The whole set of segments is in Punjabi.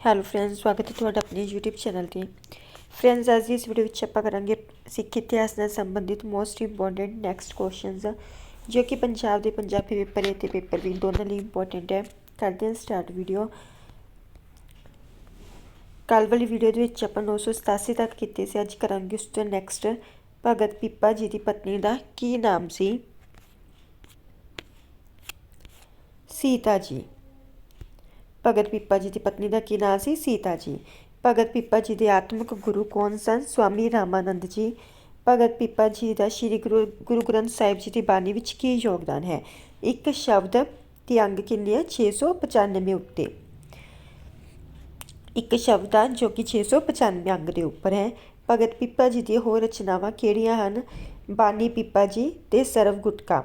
ਹੈਲੋ ਫਰੈਂਡਸ ਸਵਾਗਤ ਹੈ ਤੁਹਾਡਾ ਆਪਣੇ YouTube ਚੈਨਲ ਤੇ। ਫਰੈਂਡਸ ਅੱਜ ਦੀ ਇਸ ਵੀਡੀਓ ਵਿੱਚ ਆਪਾਂ ਕਰਾਂਗੇ ਸਿੱਖ ਇਤਿਹਾਸ ਨਾਲ ਸੰਬੰਧਿਤ ਮੋਸਟ ਇੰਪੋਰਟੈਂਟ ਨੈਕਸਟ ਕੁਐਸਚਨਸ ਜੋ ਕਿ ਪੰਜਾਬ ਦੇ ਪੰਜਾਬੀ ਪੇਪਰ ਅਤੇ ਪੇਪਰ ਵੀ ਦੋਨਾਂ ਲਈ ਇੰਪੋਰਟੈਂਟ ਹੈ। ਕਰਦੇ ਹਾਂ ਸਟਾਰਟ ਵੀਡੀਓ ਕੱਲ ਵਾਲੀ ਵੀਡੀਓ ਦੇ ਵਿੱਚ ਆਪਾਂ 987 ਤੱਕ ਕੀਤੇ ਸੀ, ਅੱਜ ਕਰਾਂਗੇ ਉਸ ਤੋਂ ਨੈਕਸਟ ਭਗਤ ਪੀਪਾ ਜੀ ਦੀ ਪਤਨੀ ਦਾ ਕੀ ਨਾਮ ਸੀ? ਸੀਤਾ ਜੀ। ਭਗਤ ਪੀਪਾ ਜੀ ਦੀ ਪਤਨੀ ਦਾ ਕੀ ਨਾਮ ਸੀ? ਸੀਤਾ ਜੀ। ਭਗਤ ਪੀਪਾ ਜੀ ਦੇ ਆਤਮਿਕ ਗੁਰੂ ਕੌਣ ਸਨ? ਸਵਾਮੀ ਰਾਮਾਨੰਦ ਜੀ। ਭਗਤ ਪੀਪਾ ਜੀ ਦਾ ਸ੍ਰੀ ਗੁਰੂ ਗੁਰੂ ਗ੍ਰੰਥ ਸਾਹਿਬ ਜੀ ਦੀ ਬਾਣੀ ਵਿੱਚ ਕੀ ਯੋਗਦਾਨ ਹੈ? ਇੱਕ ਸ਼ਬਦ ਤੇ ਅੰਗ ਕਿੰਨੇ ਹੈ 695 ਉੱਤੇ। ਇੱਕ ਸ਼ਬਦ ਆ ਜੋ ਕਿ 695 ਅੰਗ ਦੇ ਉੱਪਰ ਹੈ। ਭਗਤ ਪੀਪਾ ਜੀ ਦੀ ਹੋਰ ਰਚਨਾਵਾਂ ਕਿਹੜੀਆਂ ਹਨ? ਬਾਣੀ ਪੀਪਾ ਜੀ ਤੇ ਸਰਵ ਗੁਟਕਾ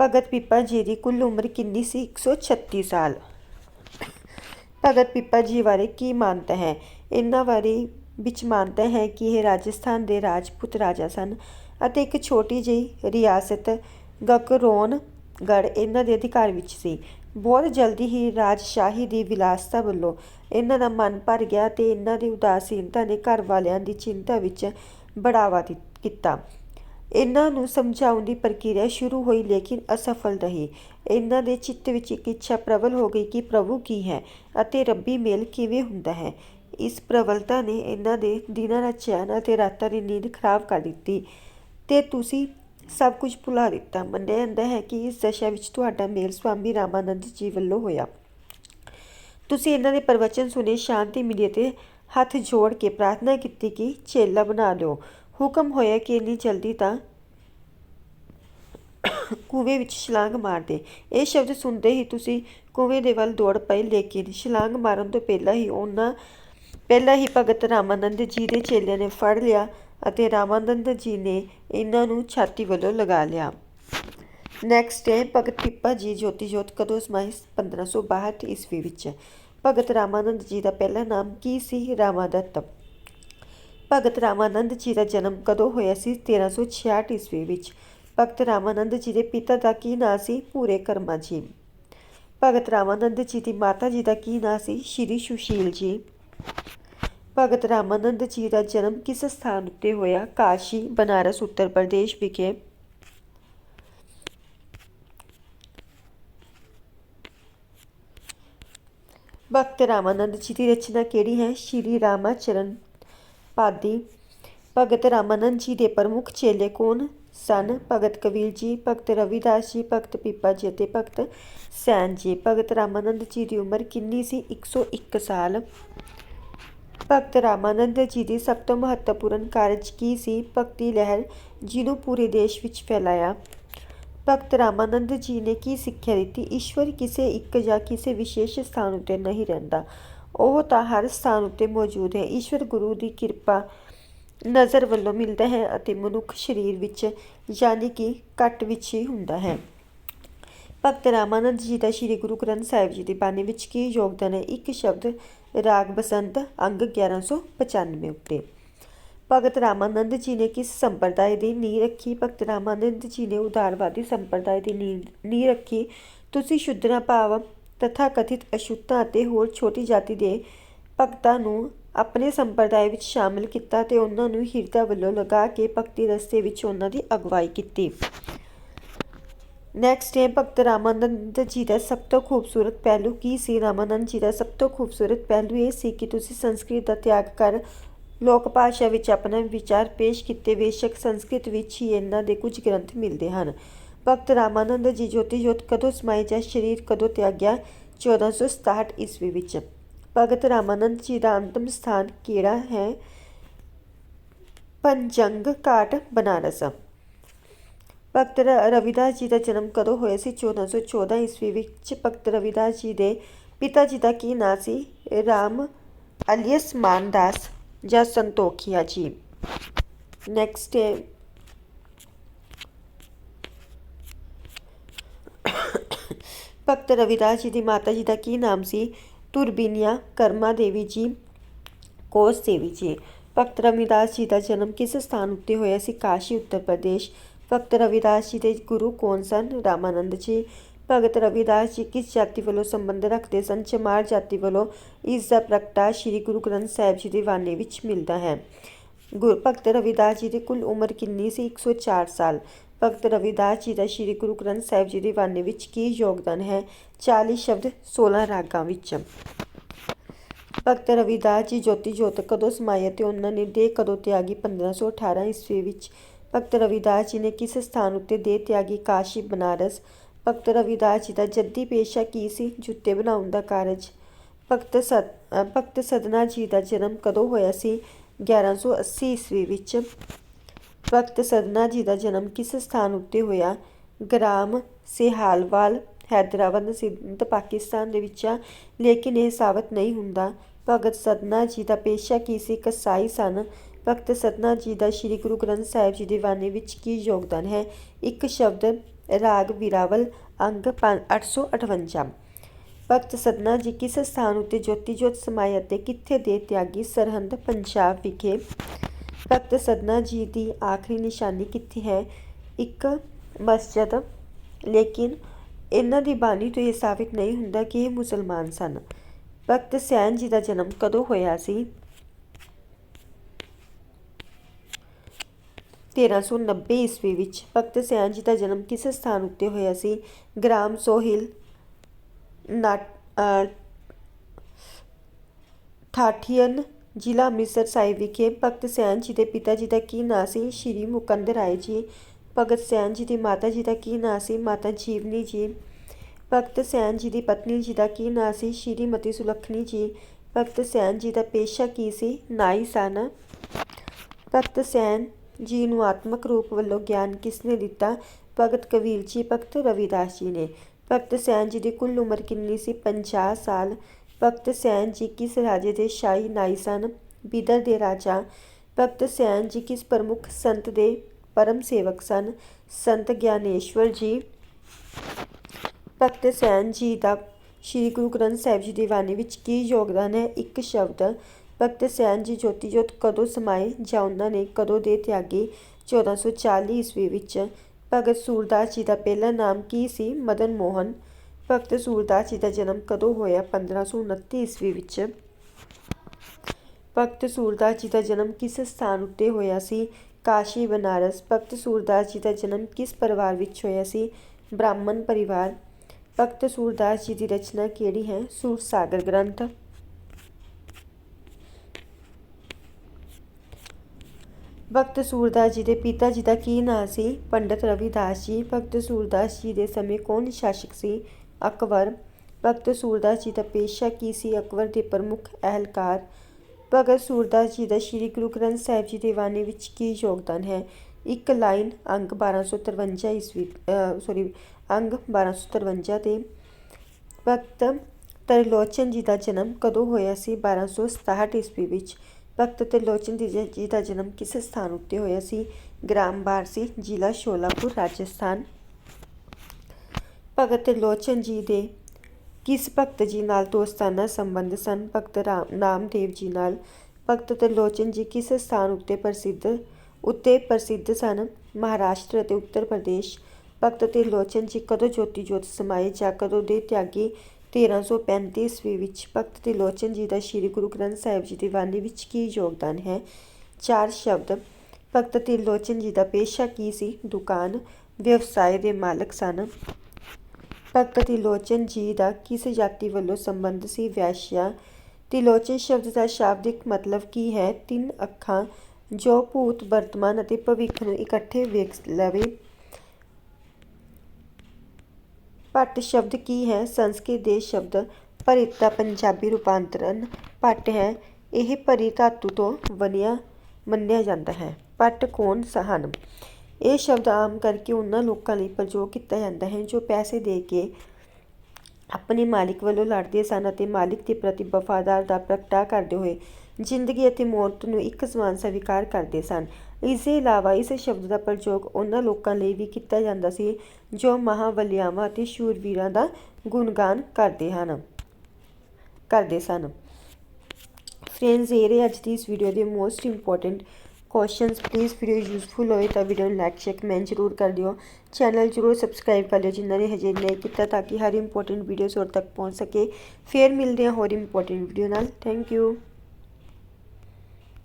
ਭਗਤ ਪੀਪਾ ਜੀ ਦੀ ਕੁੱਲ ਉਮਰ ਕਿੰਨੀ ਸੀ? 136 ਸਾਲ। ਭਗਤ ਪੀਪਾ ਜੀ ਬਾਰੇ ਕੀ ਮਾਨਤਾ ਹੈ? ਇਹਨਾਂ ਬਾਰੇ ਵਿੱਚ ਮਾਨਤਾ ਹੈ ਕਿ ਇਹ ਰਾਜਸਥਾਨ ਦੇ ਰਾਜਪੂਤ ਰਾਜਾ ਸਨ ਅਤੇ ਇੱਕ ਛੋਟੀ ਜਿਹੀ ਰਿਆਸਤ ਗਕਰੋਨਗੜ ਇਹਨਾਂ ਦੇ ਅਧਿਕਾਰ ਵਿੱਚ ਸੀ। ਬਹੁਤ ਜਲਦੀ ਹੀ ਰਾਜਸ਼ਾਹੀ ਦੀ ਵਿਲਾਸਤਾ ਵੱਲੋਂ ਇਹਨਾਂ ਦਾ ਮਨ ਭਰ ਗਿਆ ਤੇ ਇਹਨਾਂ ਦੀ ਉਦਾਸੀਨਤਾ ਨੇ ਘਰ ਵਾਲਿਆਂ ਦੀ ਚਿੰਤਾ ਵਿੱਚ ਬੜਾਵਾ ਦਿੱਤ- ਕੀਤਾ। ਇਹਨਾਂ ਨੂੰ ਸਮਝਾਉਣ ਦੀ ਪ੍ਰਕਿਰਿਆ ਸ਼ੁਰੂ ਹੋਈ, ਲੇਕਿਨ ਅਸਫਲ ਰਹੀ। ਇਹਨਾਂ ਦੇ ਚਿੱਤ ਵਿੱਚ ਇੱਕ ਇੱਛਾ ਪ੍ਰਬਲ ਹੋ ਗਈ ਕਿ ਪ੍ਰਭੂ ਕੀ ਹੈ ਅਤੇ ਰੱਬੀ ਮੇਲ ਕਿਵੇਂ ਹੁੰਦਾ ਹੈ। ਇਸ ਪ੍ਰਬਲਤਾ ਨੇ ਇਹਨਾਂ ਦੇ ਦਿਨਾਂ ਦਾ ਚੈਨ ਅਤੇ ਰਾਤਾਂ ਦੀ ਨੀਂਦ ਖਰਾਬ ਕਰ ਦਿੱਤੀ। ਤੇ ਤੁਸੀਂ ਸਭ ਕੁਝ ਭੁਲਾ ਦਿੱਤਾ। ਮੰਨਿਆ ਜਾਂਦਾ ਹੈ ਕਿ ਇਸ ਦਸ਼ਾ ਵਿੱਚ ਤੁਹਾਡਾ ਮੇਲ ਸਵਾਮੀ ਰਾਮਾਨੰਦ ਜੀ ਵੱਲੋਂ ਹੋਇਆ। ਤੁਸੀਂ ਇਹਨਾਂ ਦੇ ਪ੍ਰਵਚਨ ਸੁਨੇ ਸ਼ਾਂਤੀ ਮਿਲੀ ਤੇ ਹੱਥ ਜੋੜ ਕੇ ਪ੍ਰਾਰਥਨਾ ਕੀਤੀ ਕਿ ਚੇਲਾ ਬਣਾ ਲਿਓ। ਹੁਕਮ ਹੋਇਆ ਕਿ ਇੰਨੀ ਜਲਦੀ ਤਾਂ ਕੂਵੇ ਵਿੱਚ ਛਲਾਂਗ ਮਾਰ ਦੇ। ਇਹ ਸ਼ਬਦ ਸੁਣਦੇ ਹੀ ਤੁਸੀਂ ਕੂਵੇ ਦੇ ਵੱਲ ਦੌੜ ਪਏ, ਲੇਕਿਨ ਛਲਾਂਗ ਮਾਰਨ ਤੋਂ ਪਹਿਲਾਂ ਹੀ ਉਹਨਾਂ ਪਹਿਲਾਂ ਹੀ ਭਗਤ ਰਾਮਾਨੰਦ ਜੀ ਦੇ ਚੇਲਿਆਂ ਨੇ ਫੜ ਲਿਆ ਅਤੇ ਰਾਮਾਨੰਦ ਜੀ ਨੇ ਇਹਨਾਂ ਨੂੰ ਛਾਤੀ ਵੱਲੋਂ ਲਗਾ ਲਿਆ। ਨੈਕਸਟ ਹੈ ਭਗਤ ਪਿੱਪਾ ਜੀ ਜੋਤੀ ਜੋਤ ਕਦੋਂ ਸਮਾਈ 1562 ਈਸਵੀ ਵਿੱਚ। ਭਗਤ ਰਾਮਾਨੰਦ ਜੀ ਦਾ ਪਹਿਲਾ ਨਾਮ ਕੀ ਸੀ? ਰਾਮਾਦੱਤ ਭਗਤ ਰਾਮਾਨੰਦ ਜੀ ਦਾ ਜਨਮ ਕਦੋਂ ਹੋਇਆ ਸੀ? 1366 ਈਸਵੀ ਵਿੱਚ। ਭਗਤ ਰਾਮਾਨੰਦ ਜੀ ਦੇ ਪਿਤਾ ਦਾ ਕੀ ਨਾਂ ਸੀ? ਪੂਰੇ ਕਰਮਾ ਜੀ। ਭਗਤ ਰਾਮਾਨੰਦ ਜੀ ਦੀ ਮਾਤਾ ਜੀ ਦਾ ਕੀ ਨਾਂ ਸੀ? ਸ਼੍ਰੀ ਸੁਸ਼ੀਲ ਜੀ। ਭਗਤ ਰਾਮਾਨੰਦ ਜੀ ਦਾ ਜਨਮ ਕਿਸ ਸਥਾਨ ਉੱਤੇ ਹੋਇਆ? ਕਾਸ਼ੀ, ਬਨਾਰਸ, ਉੱਤਰ ਪ੍ਰਦੇਸ਼ ਵਿਖੇ। ਭਗਤ ਰਾਮਾਨੰਦ ਜੀ ਦੀ ਰਚਨਾ ਕਿਹੜੀ ਹੈ? ਸ਼੍ਰੀ ਰਾਮਾਚਰਨ ਪਾਦੀ ਭਗਤ ਰਾਮਾਨੰਦ ਜੀ ਦੇ ਪ੍ਰਮੁੱਖ ਚੇਲੇ ਕੌਣ ਸਨ? ਭਗਤ ਕਬੀਰ ਜੀ, ਭਗਤ ਰਵਿਦਾਸ ਜੀ, ਭਗਤ ਪੀਪਾ ਜੀ ਅਤੇ ਭਗਤ ਸੈਨ ਜੀ। ਭਗਤ ਰਾਮਾਨੰਦ ਜੀ ਦੀ ਉਮਰ ਕਿੰਨੀ ਸੀ? 101 ਸਾਲ। ਭਗਤ ਰਾਮਾਨੰਦ ਜੀ ਦੀ ਸਭ ਤੋਂ ਮਹੱਤਵਪੂਰਨ ਕਾਰਜ ਕੀ ਸੀ? ਭਗਤੀ ਲਹਿਰ ਜਿਹਨੂੰ ਪੂਰੇ ਦੇਸ਼ ਵਿੱਚ ਫੈਲਾਇਆ। ਭਗਤ ਰਾਮਾਨੰਦ ਜੀ ਨੇ ਕੀ ਸਿੱਖਿਆ ਦਿੱਤੀ? ਈਸ਼ਵਰ ਕਿਸੇ ਇੱਕ ਜਾਂ ਕਿਸੇ ਵਿਸ਼ੇਸ਼ ਸਥਾਨ ਉੱਤੇ ਨਹੀਂ ਰਹਿੰਦਾ। ਉਹ ਤਾਂ ਹਰ ਸਥਾਨ ਉੱਤੇ ਮੌਜੂਦ ਹੈ। ਈਸ਼ਵਰ ਗੁਰੂ ਦੀ ਕਿਰਪਾ ਨਜ਼ਰ ਵੱਲੋਂ ਮਿਲਦਾ ਹੈ ਅਤੇ ਮਨੁੱਖ ਸਰੀਰ ਵਿੱਚ ਯਾਨੀ ਕਿ ਕੱਟ ਵਿੱਚ ਹੀ ਹੁੰਦਾ ਹੈ। ਭਗਤ ਰਾਮਾਨੰਦ ਜੀ ਦਾ ਸ੍ਰੀ ਗੁਰੂ ਗ੍ਰੰਥ ਸਾਹਿਬ ਜੀ ਦੀ ਬਾਣੀ ਵਿੱਚ ਕੀ ਯੋਗਦਾਨ ਹੈ? ਇੱਕ ਸ਼ਬਦ, ਰਾਗ ਬਸੰਤ, ਅੰਗ 1195 ਉੱਤੇ। ਭਗਤ ਰਾਮਾਨੰਦ ਜੀ ਨੇ ਕਿਸ ਸੰਪਰਦਾਇ ਦੀ ਨੀਂਹ ਰੱਖੀ? ਭਗਤ ਰਾਮਾਨੰਦ ਜੀ ਨੇ ਉਦਾਰਵਾਦੀ ਸੰਪਰਦਾਇ ਦੀ ਨੀਂਹ ਨੀਂਹ ਰੱਖੀ, ਤੁਸੀਂ ਸ਼ੁੱਧਰਾ ਭਾਵ ਤਥਾ ਕਥਿਤ ਅਸ਼ੁੱਧਤਾ ਅਤੇ ਹੋਰ ਛੋਟੀ ਜਾਤੀ ਦੇ ਭਗਤਾਂ ਨੂੰ ਆਪਣੇ ਸੰਪਰਦਾਇ ਵਿੱਚ ਸ਼ਾਮਿਲ ਕੀਤਾ ਤੇ ਉਹਨਾਂ ਨੂੰ ਹਿਰਦਾ ਵੱਲੋਂ ਲਗਾ ਕੇ ਭਗਤੀ ਰਸਤੇ ਵਿੱਚ ਉਹਨਾਂ ਦੀ ਅਗਵਾਈ ਕੀਤੀ। ਨੈਕਸਟ ਹੈ, ਭਗਤ ਰਾਮਾਨੰਦ ਜੀ ਦਾ ਸਭ ਤੋਂ ਖੂਬਸੂਰਤ ਪਹਿਲੂ ਕੀ ਸੀ? ਰਾਮਾਨੰਦ ਜੀ ਦਾ ਸਭ ਤੋਂ ਖੂਬਸੂਰਤ ਪਹਿਲੂ ਇਹ ਸੀ ਕਿ ਤੁਸੀਂ ਸੰਸਕ੍ਰਿਤ ਦਾ ਤਿਆਗ ਕਰ ਲੋਕ ਭਾਸ਼ਾ ਵਿੱਚ ਆਪਣਾ ਵਿਚਾਰ ਪੇਸ਼ ਕੀਤੇ। ਬੇਸ਼ੱਕ ਸੰਸਕ੍ਰਿਤ ਵਿੱਚ ਹੀ ਇਹਨਾਂ ਦੇ ਕੁਝ ਗ੍ਰੰਥ ਮਿਲਦੇ ਹਨ। ਭਗਤ ਰਾਮਾਨੰਦ ਜੀ ਜੋਤੀ ਜੋਤ ਕਦੋਂ ਸਮਾਏ ਜਾਂ ਸ਼ਰੀਰ ਕਦੋਂ ਤਿਆਗਿਆ 1467 ਈਸਵੀ ਵਿੱਚ ਭਗਤ ਰਾਮਾਨੰਦ ਜੀ ਦਾ ਅੰਤਮ ਸਥਾਨ ਕਿਹੜਾ ਹੈ ਪੰਜੰਗ ਘਾਟ ਬਨਾਰਸ ਭਗਤ ਰ- ਰਵਿਦਾਸ ਜੀ ਦਾ ਜਨਮ ਕਦੋਂ ਹੋਇਆ ਸੀ 1414 ਈਸਵੀ ਵਿੱਚ ਭਗਤ ਰਵਿਦਾਸ ਜੀ ਦੇ ਪਿਤਾ ਜੀ ਦਾ ਕੀ ਨਾਂ ਸੀ ਰਾਮ ਅਲੀਅਸ ਮਾਨਦਾਸ ਜਾਂ ਸੰਤੋਖੀਆ ਜੀ ਨੈਕਸਟ ਹੈ ਭਗਤ ਰਵਿਦਾਸ ਜੀ ਦੀ ਮਾਤਾ ਜੀ ਦਾ ਕੀ ਨਾਮ ਸੀ? ਤੁਰਬੀਨੀਆ ਕਰਮਾ ਦੇਵੀ ਜੀ, ਕੋਸ ਦੇਵੀ ਜੀ। ਭਗਤ ਰਵਿਦਾਸ ਜੀ ਦਾ ਜਨਮ ਕਿਸ ਸਥਾਨ ਉੱਤੇ ਹੋਇਆ ਸੀ? ਕਾਸ਼ੀ, ਉੱਤਰ ਪ੍ਰਦੇਸ਼। ਭਗਤ ਰਵਿਦਾਸ ਜੀ ਦੇ ਗੁਰੂ ਕੌਣ ਸਨ? ਰਾਮਾਨੰਦ ਜੀ। ਭਗਤ ਰਵਿਦਾਸ ਜੀ ਕਿਸ ਜਾਤੀ ਵੱਲੋਂ ਸੰਬੰਧ ਰੱਖਦੇ ਸਨ? ਚਮਾਰ ਜਾਤੀ ਵੱਲੋਂ ਇਸ ਦਾ ਪ੍ਰਗਟਾ ਸ੍ਰੀ ਗੁਰੂ ਗ੍ਰੰਥ ਸਾਹਿਬ ਜੀ ਦੇ ਬਾਣੀ ਵਿੱਚ ਮਿਲਦਾ ਹੈ। ਗੁਰ ਭਗਤ ਰਵਿਦਾਸ ਜੀ ਦੀ ਕੁੱਲ ਉਮਰ ਕਿੰਨੀ ਸੀ? 104 ਸਾਲ। ਭਗਤ ਰਵਿਦਾਸ ਜੀ ਦਾ ਸ੍ਰੀ ਗੁਰੂ ਗ੍ਰੰਥ ਸਾਹਿਬ ਜੀ ਦੀ ਬਾਣੀ ਵਿੱਚ ਕੀ ਯੋਗਦਾਨ ਹੈ? 40 ਸ਼ਬਦ 16 ਰਾਗਾਂ ਵਿੱਚ। ਭਗਤ ਰਵਿਦਾਸ ਜੀ ਜੋਤੀ ਜੋਤ ਕਦੋਂ ਸਮਾਏ ਤੇ ਉਹਨਾਂ ਨੇ ਦੇਹ ਕਦੋਂ ਤਿਆਗੀ? 1518 ਈਸਵੀ ਵਿੱਚ ਭਗਤ ਰਵਿਦਾਸ ਜੀ ਨੇ ਕਿਸ ਸਥਾਨ ਉੱਤੇ ਦੇਹ ਤਿਆਗੀ? ਕਾਸ਼ੀ, ਬਨਾਰਸ। ਭਗਤ ਰਵਿਦਾਸ ਜੀ ਦਾ ਜੱਦੀ ਪੇਸ਼ਾ ਕੀ ਸੀ? ਜੁੱਤੇ ਬਣਾਉਣ ਦਾ ਕਾਰਜ। ਭਗਤ ਸਦ ਭਗਤ ਸਦਨਾ ਜੀ ਦਾ ਜਨਮ ਕਦੋਂ ਹੋਇਆ ਸੀ? 1180 ਈਸਵੀ ਵਿੱਚ। ਭਗਤ ਸਦਨਾ ਜੀ ਦਾ ਜਨਮ ਕਿਸ ਸਥਾਨ ਉੱਤੇ ਹੋਇਆ? ਗ੍ਰਾਮ ਸਿਹਾਲਵਾਲ, ਹੈਦਰਾਬਾਦ ਸਿੰਧ, ਪਾਕਿਸਤਾਨ ਦੇ ਵਿੱਚ ਆ, ਲੇਕਿਨ ਇਹ ਸਾਬਤ ਨਹੀਂ ਹੁੰਦਾ। ਭਗਤ ਸਦਨਾ ਜੀ ਦਾ ਪੇਸ਼ਾ ਕੀ ਸੀ? ਕਸਾਈ ਸਨ। ਭਗਤ ਸਦਨਾ ਜੀ ਦਾ ਸ੍ਰੀ ਗੁਰੂ ਗ੍ਰੰਥ ਸਾਹਿਬ ਜੀ ਦੀ ਬਾਣੀ ਵਿੱਚ ਕੀ ਯੋਗਦਾਨ ਹੈ? ਇੱਕ ਸ਼ਬਦ, ਰਾਗ ਵਿਰਾਵਲ, ਅੰਗ ਪੰਜ- 858 ਭਗਤ ਸਦਨਾ ਜੀ ਕਿਸ ਸਥਾਨ ਉੱਤੇ ਜੋਤੀ ਜੋਤ ਸਮਾਏ ਅਤੇ ਕਿੱਥੇ ਦੇ ਤਿਆਗੀ ਸਰਹੰਦ, ਪੰਜਾਬ ਵਿਖੇ? ਭਗਤ ਸਦਨਾ ਜੀ ਦੀ ਆਖਰੀ ਨਿਸ਼ਾਨੀ ਕਿੱਥੇ ਹੈ? ਇੱਕ ਮਸਜਿਦ, ਲੇਕਿਨ ਇਹਨਾਂ ਦੀ ਬਾਣੀ ਤੋਂ ਇਹ ਸਾਬਿਤ ਨਹੀਂ ਹੁੰਦਾ ਕਿ ਇਹ ਮੁਸਲਮਾਨ ਸਨ। ਭਗਤ ਸੈਨ ਜੀ ਦਾ ਜਨਮ ਕਦੋਂ ਹੋਇਆ ਸੀ? 1390 ਈਸਵੀ ਵਿੱਚ ਭਗਤ ਸਿਆਣ ਜੀ ਦਾ ਜਨਮ ਕਿਸ ਸਥਾਨ ਉੱਤੇ ਹੋਇਆ ਸੀ? ਗ੍ਰਾਮ ਸੋਹਿਲ, ਨਾਟ ਠਾਠੀਅਨ ਜ਼ਿਲ੍ਹਾ ਅੰਮ੍ਰਿਤਸਰ ਸਾਹਿਬ ਵਿਖੇ ਭਗਤ ਸੈਨ ਜੀ ਦੇ ਪਿਤਾ ਜੀ ਦਾ ਕੀ ਨਾਂ ਸੀ? ਸ਼੍ਰੀ ਮੁਕੰਦ ਰਾਏ ਜੀ। ਭਗਤ ਸੈਨ ਜੀ ਦੀ ਮਾਤਾ ਜੀ ਦਾ ਕੀ ਨਾਂ ਸੀ? ਮਾਤਾ ਜੀਵਨੀ ਜੀ। ਭਗਤ ਸੈਨ ਜੀ ਦੀ ਪਤਨੀ ਜੀ ਦਾ ਕੀ ਨਾਂ ਸੀ? ਸ਼੍ਰੀਮਤੀ ਸੁਲੱਖਣੀ ਜੀ। ਭਗਤ ਸੈਨ ਜੀ ਦਾ ਪੇਸ਼ਾ ਕੀ ਸੀ? ਨਾਈ ਸਨ। ਭਗਤ ਸੈਨ ਜੀ ਨੂੰ ਆਤਮਕ ਰੂਪ ਵੱਲੋਂ ਗਿਆਨ ਕਿਸ ਨੇ ਦਿੱਤਾ? ਭਗਤ ਕਬੀਰ ਜੀ, ਭਗਤ ਰਵਿਦਾਸ ਜੀ ਨੇ। ਭਗਤ ਸੈਨ ਜੀ ਦੀ ਕੁੱਲ ਉਮਰ ਕਿੰਨੀ ਸੀ? 50 ਸਾਲ। ਭਗਤ ਸੈਨ ਜੀ ਕਿਸ ਰਾਜੇ ਦੇ ਸ਼ਾਹੀ ਨਾਈ ਸਨ? ਬਿਦਰ ਦੇ ਰਾਜਾ ਭਗਤ ਸੈਨ ਜੀ ਕਿਸ ਪ੍ਰਮੁੱਖ ਸੰਤ ਦੇ ਪਰਮ ਸੇਵਕ ਸਨ? ਸੰਤ ਗਿਆਨੇਸ਼ਵਰ ਜੀ। ਭਗਤ ਸੈਨ ਜੀ ਦਾ ਸ੍ਰੀ ਗੁਰੂ ਗ੍ਰੰਥ ਸਾਹਿਬ ਜੀ ਦੀ ਬਾਣੀ ਵਿੱਚ ਕੀ ਯੋਗਦਾਨ ਹੈ? ਇੱਕ ਸ਼ਬਦ, ਭਗਤ ਸੈਨ ਜੀ ਜੋਤੀ ਜੋਤ ਕਦੋਂ ਸਮਾਏ ਜਾਂ ਉਹਨਾਂ ਨੇ ਕਦੋਂ ਦੇ ਤਿਆਗੀ? 1440 ਈਸਵੀ ਵਿੱਚ ਭਗਤ ਸੂਰਦਾਸ ਜੀ ਦਾ ਪਹਿਲਾ ਨਾਮ ਕੀ ਸੀ? ਮਦਨ ਮੋਹਨ। ਭਗਤ ਸੂਰਦਾਸ ਜੀ ਦਾ ਜਨਮ ਕਦੋਂ ਹੋਇਆ? 1529 ਈਸਵੀ ਵਿੱਚ। ਭਗਤ ਸੂਰਦਾਸ ਜੀ ਦਾ ਜਨਮ ਕਿਸ ਸਥਾਨ ਉੱਤੇ ਹੋਇਆ ਸੀ? ਕਾਸ਼ੀ, ਬਨਾਰਸ। ਭਗਤ ਸੂਰਦਾਸ ਜੀ ਦਾ ਜਨਮ ਕਿਸ ਪਰਿਵਾਰ ਵਿੱਚ ਹੋਇਆ ਸੀ? ਬ੍ਰਾਹਮਣ ਪਰਿਵਾਰ। ਭਗਤ ਸੂਰਦਾਸ ਜੀ ਦੀ ਰਚਨਾ ਕਿਹੜੀ ਹੈ? ਸੂਰ ਸਾਗਰ ਗ੍ਰੰਥ। ਭਗਤ ਸੂਰਦਾਸ ਜੀ ਦੇ ਪਿਤਾ ਜੀ ਦਾ ਕੀ ਨਾਂ ਸੀ? ਪੰਡਤ ਰਵਿਦਾਸ ਜੀ। ਭਗਤ ਸੂਰਦਾਸ ਜੀ ਦੇ ਸਮੇਂ ਕੌਣ ਸ਼ਾਸਕ ਸੀ? ਅਕਬਰ, ਭਗਤ ਸੂਰਦਾਸ ਜੀ ਦਾ ਪੇਸ਼ਾ ਕੀ ਸੀ? ਅਕਬਰ ਦੇ ਪ੍ਰਮੁੱਖ ਅਹਿਲਕਾਰ ਭਗਤ ਸੂਰਦਾਸ ਜੀ ਦਾ ਸ੍ਰੀ ਗੁਰੂ ਗ੍ਰੰਥ ਸਾਹਿਬ ਜੀ ਦੀ ਬਾਣੀ ਵਿੱਚ ਕੀ ਯੋਗਦਾਨ ਹੈ? ਇੱਕ ਲਾਈਨ ਅੰਗ 1253 ਈਸਵੀ ਸੌਰੀ ਅੰਗ 1253 ਤੇ ਭਗਤ ਤਰਲੋਚਨ ਜੀ ਦਾ ਜਨਮ ਕਦੋਂ ਹੋਇਆ ਸੀ? 1267 ਈਸਵੀ ਵਿੱਚ ਭਗਤ ਤਰਲੋਚਨ ਜੀ ਦਾ ਜਨਮ ਕਿਸ ਸਥਾਨ ਉੱਤੇ ਹੋਇਆ ਸੀ? ਗ੍ਰਾਮ ਬਾਰਸੀ ਜ਼ਿਲ੍ਹਾ ਸ਼ੋਲਾਪੁਰ, ਰਾਜਸਥਾਨ। ਭਗਤ ਤਰਲੋਚਨ ਜੀ ਦੇ ਕਿਸ ਭਗਤ ਜੀ ਨਾਲ ਦੋਸਤਾਨਾ ਸੰਬੰਧ ਸਨ? ਭਗਤ ਰਾਮ, ਨਾਮਦੇਵ ਜੀ ਨਾਲ। ਭਗਤ ਤਰਲੋਚਨ ਜੀ ਕਿਸ ਸਥਾਨ ਉੱਤੇ ਪ੍ਰਸਿੱਧ ਉੱਤੇ ਪ੍ਰਸਿੱਧ ਸਨ? ਮਹਾਰਾਸ਼ਟਰ ਅਤੇ ਉੱਤਰ ਪ੍ਰਦੇਸ਼। ਭਗਤ ਤਿਰਲੋਚਨ ਜੀ ਕਦੋਂ ਜੋਤੀ ਜੋਤ ਸਮਾਏ ਜਾਂ ਕਦੋਂ ਦੇ ਤਿਆਗੀ? 1335 ਈਸਵੀ ਵਿੱਚ ਭਗਤ ਤਿਰਲੋਚਨ ਜੀ ਦਾ ਸ੍ਰੀ ਗੁਰੂ ਗ੍ਰੰਥ ਸਾਹਿਬ ਜੀ ਦੀ ਬਾਣੀ ਵਿੱਚ ਕੀ ਯੋਗਦਾਨ ਹੈ? ਚਾਰ ਸ਼ਬਦ। ਭਗਤ ਤਿਰਲੋਚਨ ਜੀ ਦਾ ਪੇਸ਼ਾ ਕੀ ਸੀ? ਦੁਕਾਨ। ਵਿਵਸਾਏ ਦੇ ਮਾਲਕ ਸਨ। ਭਗਤ ਤਿਲੋਚਨ ਜੀ ਦਾ ਕਿਸ ਜਾਤੀ ਵੱਲੋਂ ਸੰਬੰਧ ਸੀ ਵੈਸ਼ਿਆ? ਤਿਰਲੋਚਨ ਸ਼ਬਦ ਦਾ ਸ਼ਾਬਦਿਕ ਮਤਲਬ ਕੀ ਹੈ? ਤਿੰਨ ਅੱਖਾਂ ਜੋ ਭੂਤ, ਵਰਤਮਾਨ ਅਤੇ ਭਵਿੱਖ ਨੂੰ ਇਕੱਠੇ ਵੇਖ ਲਵੇ। ਭੱਟ ਸ਼ਬਦ ਕੀ ਹੈ? ਸੰਸਕ੍ਰਿਤ ਦੇ ਸ਼ਬਦ ਭਰਿਤ ਦਾ ਪੰਜਾਬੀ ਰੂਪਾਂਤਰਨ ਭੱਟ ਹੈ। ਇਹ ਭਰੀ ਧਾਤੂ ਤੋਂ ਬਣਿਆ, ਮੰਨਿਆ ਜਾਂਦਾ ਹੈ। ਭੱਟ ਕੌਣ? ਹਨ ਇਹ ਸ਼ਬਦ ਆਮ ਕਰਕੇ ਉਹਨਾਂ ਲੋਕਾਂ ਲਈ ਪ੍ਰਯੋਗ ਕੀਤਾ ਜਾਂਦਾ ਹੈ, ਜੋ ਪੈਸੇ ਦੇ ਕੇ ਆਪਣੇ ਮਾਲਿਕ ਵੱਲੋਂ ਲੜਦੇ ਸਨ ਅਤੇ ਮਾਲਿਕ ਦੇ ਪ੍ਰਤੀ ਵਫਾਦਾਰ ਦਾ ਪ੍ਰਗਟਾ ਕਰਦੇ ਹੋਏ ਜ਼ਿੰਦਗੀ ਅਤੇ ਮੌਤ ਨੂੰ ਇੱਕ ਸਮਾਨ ਸਵੀਕਾਰ ਕਰਦੇ ਸਨ। ਇਸ ਦੇ ਇਲਾਵਾ ਇਸ ਸ਼ਬਦ ਦਾ ਪ੍ਰਯੋਗ ਉਹਨਾਂ ਲੋਕਾਂ ਲਈ ਵੀ ਕੀਤਾ ਜਾਂਦਾ ਸੀ, ਜੋ ਮਹਾਬਲੀਆਵਾਂ ਅਤੇ ਸ਼ੂਰਵੀਰਾਂ ਦਾ ਗੁਣਗਾਨ ਕਰਦੇ ਹਨ, ਕਰਦੇ ਸਨ। ਫਰੈਂਡਸ, ਇਹ ਰਹੇ ਅੱਜ ਦੀ ਇਸ ਵੀਡੀਓ ਦੇ most important questions please video useful ਹੋਏ ਤਾਂ ਵੀਡੀਓ ਨੂੰ ਲਾਈਕ ਸ਼ੇਅਰ ਕਮੈਂਟ ਜ਼ਰੂਰ ਕਰ ਦਿਓ ਚੈਨਲ ਜ਼ਰੂਰ ਸਬਸਕ੍ਰਾਈਬ ਕਰ ਲਿਓ ਜਿਨ੍ਹਾਂ ਨੇ ਹਜੇ ਨਹੀਂ ਕੀਤਾ ਤਾਂ ਕਿ ਹਰ ਇੰਪੋਰਟੈਂਟ ਵੀਡੀਓ ਤੁਹਾਡੇ ਤੱਕ ਪਹੁੰਚ ਸਕੇ ਫੇਰ ਮਿਲਦੇ ਹਾਂ ਹੋਰ ਇੰਪੋਰਟੈਂਟ ਵੀਡੀਓ ਨਾਲ ਥੈਂਕ ਯੂ